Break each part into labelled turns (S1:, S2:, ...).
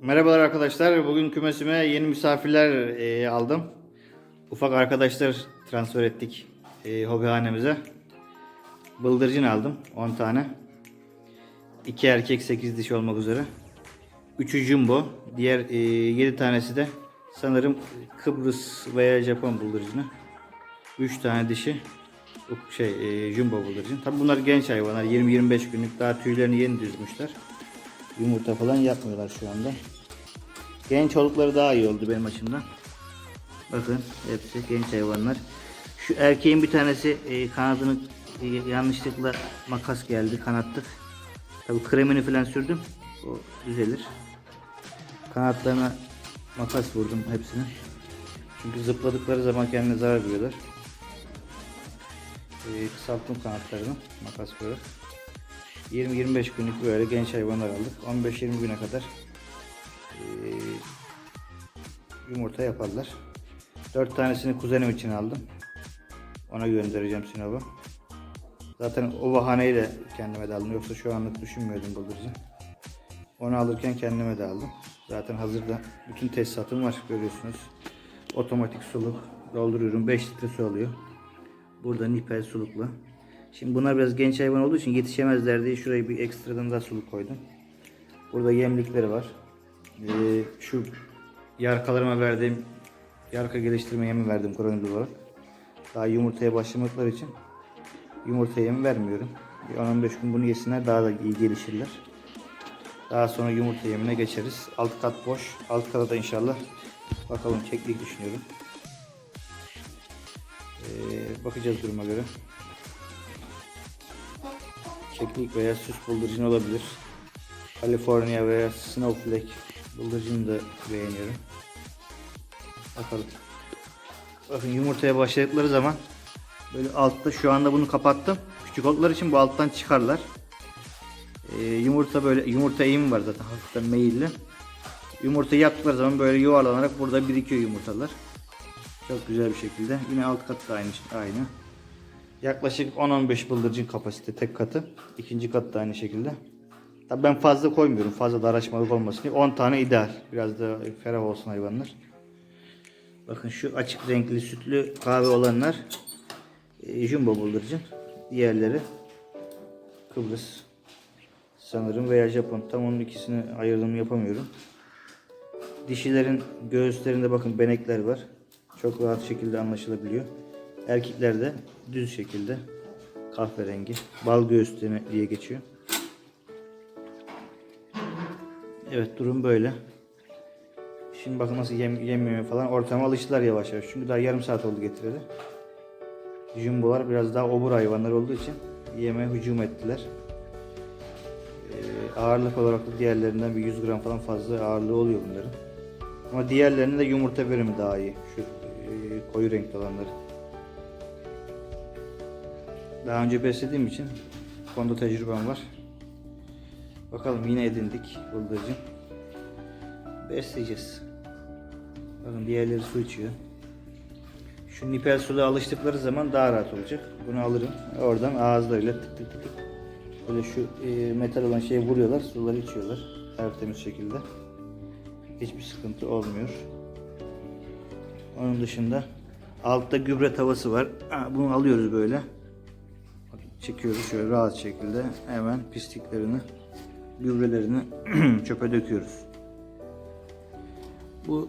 S1: Merhabalar arkadaşlar. Bugün kümesime yeni misafirler e, aldım. Ufak arkadaşlar transfer ettik e, hobihanemize. Bıldırcın aldım 10 tane. 2 erkek 8 dişi olmak üzere. 3'ü jumbo. Diğer e, 7 tanesi de sanırım Kıbrıs veya Japon bıldırcını. 3 tane dişi. Şey, e, jumbo bıldırcın. Tabi bunlar genç hayvanlar. 20-25 günlük daha tüylerini yeni düzmüşler. Yumurta falan yapmıyorlar şu anda. Genç oldukları daha iyi oldu benim açımdan. Bakın hepsi genç hayvanlar. Şu erkeğin bir tanesi e, kanadını e, yanlışlıkla makas geldi kanattık. Tabi kremini falan sürdüm. O düzelir. Kanatlarına makas vurdum hepsine. Çünkü zıpladıkları zaman kendine zarar veriyorlar. E, kısalttım kanatlarını makas koyarak. 20-25 günlük böyle genç hayvanlar aldık. 15-20 güne kadar eee, yumurta yaparlar. 4 tanesini kuzenim için aldım. Ona göndereceğim Sinop'a. Zaten o bahaneyle kendime de aldım. Yoksa şu anlık düşünmüyordum bıldırcın. Onu alırken kendime de aldım. Zaten hazırda bütün tesisatım var görüyorsunuz. Otomatik suluk dolduruyorum. 5 litre su alıyor. Burada nipel sulukla. Şimdi bunlar biraz genç hayvan olduğu için yetişemezler diye şuraya bir ekstradan daha suluk koydum. Burada yemlikleri var. Ee, şu yarkalarıma verdiğim yarka geliştirme yemi verdim kronik olarak. Daha yumurtaya başlamakları için yumurta yemi vermiyorum. Bir 10-15 gün bunu yesinler daha da iyi gelişirler. Daha sonra yumurta yemine geçeriz. Alt kat boş. Alt kata da inşallah bakalım keklik düşünüyorum. Ee, bakacağız duruma göre. Keklik veya süs bıldırcın olabilir. California veya Snowflake bıldırcını da beğeniyorum. Bakalım. Bakın yumurtaya başladıkları zaman böyle altta şu anda bunu kapattım. Küçük oldukları için bu alttan çıkarlar. Ee, yumurta böyle yumurta eğimi var zaten hafiften meyilli. Yumurtayı yaptıkları zaman böyle yuvarlanarak burada birikiyor yumurtalar. Çok güzel bir şekilde. Yine alt kat da aynı aynı. Yaklaşık 10-15 bıldırcın kapasite tek katı. İkinci kat da aynı şekilde. Tabii ben fazla koymuyorum. Fazla da olmasın diye. 10 tane ideal. Biraz da ferah olsun hayvanlar. Bakın şu açık renkli sütlü kahve olanlar e, jumbo bıldırcın. Diğerleri Kıbrıs sanırım veya Japon. Tam onun ikisini ayırdığımı yapamıyorum. Dişilerin göğüslerinde bakın benekler var. Çok rahat şekilde anlaşılabiliyor. Erkeklerde düz şekilde kahverengi. Bal göğüsleri diye geçiyor. Evet durum böyle. Şimdi bakın nasıl yem, yemiyor falan. Ortama alıştılar yavaş yavaş. Çünkü daha yarım saat oldu getireli. Jumbolar biraz daha obur hayvanlar olduğu için yeme hücum ettiler. Ee, ağırlık olarak da diğerlerinden bir 100 gram falan fazla ağırlığı oluyor bunların. Ama diğerlerinin de yumurta verimi daha iyi. Şu e, koyu renkli olanları. Daha önce beslediğim için konuda tecrübem var. Bakalım yine edindik bıldırcın. Besleyeceğiz. Bakın diğerleri su içiyor. Şu nipel suda alıştıkları zaman daha rahat olacak. Bunu alırım. Oradan ağızlarıyla tık tık tık. Böyle şu e, metal olan şeye vuruyorlar. Suları içiyorlar. Tertemiz şekilde. Hiçbir sıkıntı olmuyor. Onun dışında altta gübre tavası var. Bunu alıyoruz böyle. Çekiyoruz şöyle rahat şekilde. Hemen pisliklerini, gübrelerini çöpe döküyoruz. Bu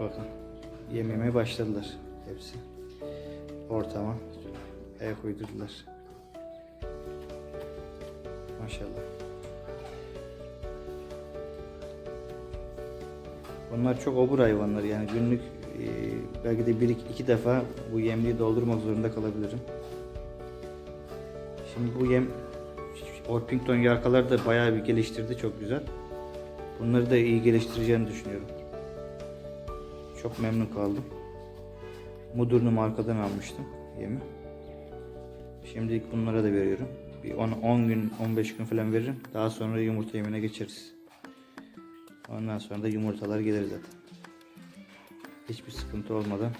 S1: bakın yememeye başladılar hepsi. Ortama ayak uydurdular. Maşallah. Bunlar çok obur hayvanlar yani günlük belki de bir iki defa bu yemliği doldurmak zorunda kalabilirim. Şimdi bu yem Orpington yarkaları da bayağı bir geliştirdi çok güzel. Bunları da iyi geliştireceğini düşünüyorum. Çok memnun kaldım. Mudurnu markadan almıştım yemi. Şimdilik bunlara da veriyorum. Bir 10, 10 gün 15 gün falan veririm. Daha sonra yumurta yemine geçeriz. Ondan sonra da yumurtalar gelir zaten. Hiçbir sıkıntı olmadan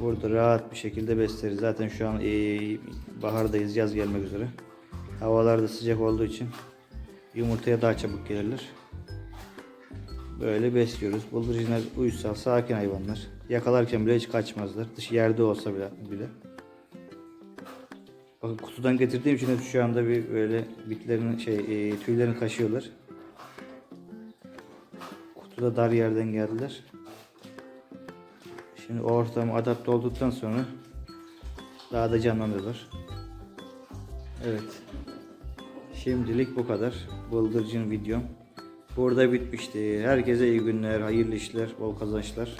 S1: burada rahat bir şekilde besleriz. Zaten şu an eee, bahardayız, yaz gelmek üzere. Havalar da sıcak olduğu için yumurtaya daha çabuk gelirler. Böyle besliyoruz. Bıldırcınlar uysal, sakin hayvanlar. Yakalarken bile hiç kaçmazlar. Dışı yerde olsa bile. bile. Bakın kutudan getirdiğim için şu anda bir böyle bitlerini şey e, tüylerini kaşıyorlar. Kutuda dar yerden geldiler. Şimdi o ortama adapte olduktan sonra daha da canlanıyorlar. Evet. Şimdilik bu kadar. Bıldırcın videom. Burada bitmişti. Herkese iyi günler, hayırlı işler, bol kazançlar.